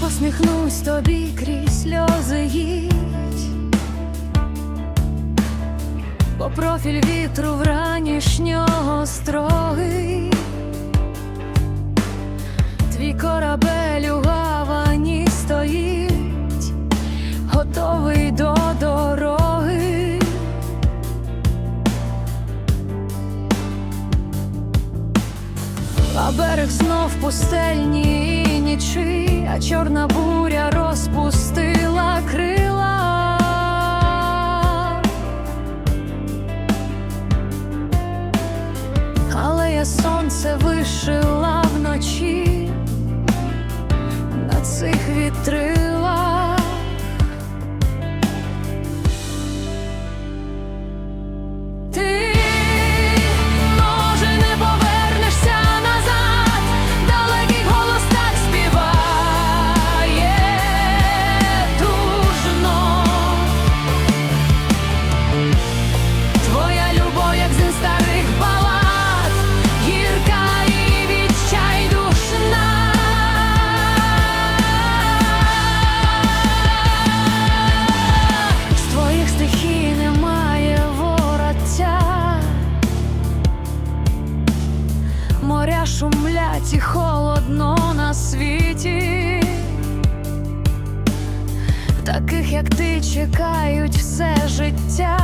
посміхнусь тобі крізь сльози їдь, бо профіль вітру вранішнього строгий, твій корабель у гавані стоїть, готовий до дороги. А берег знов пустельні і а чорна буря розпустила крила. Але я сонце вишила вночі на цих вітрилах. Як ти, чекають все життя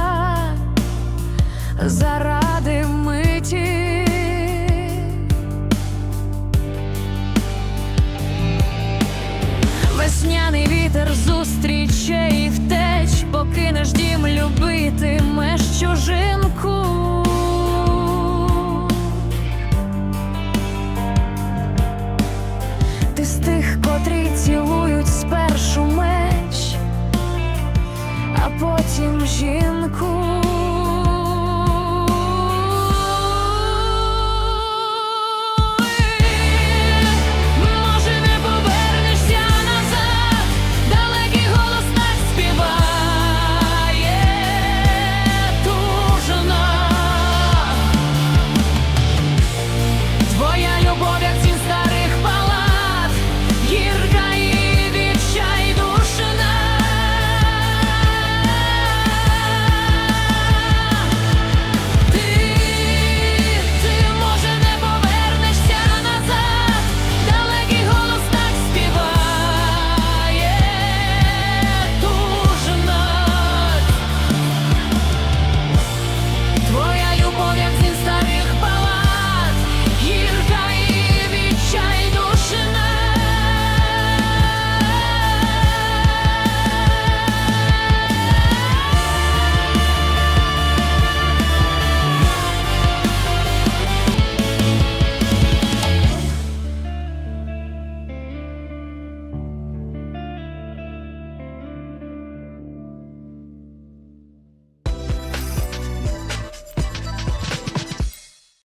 заради миті. Весняний вітер зустрічей в втеч, жінку.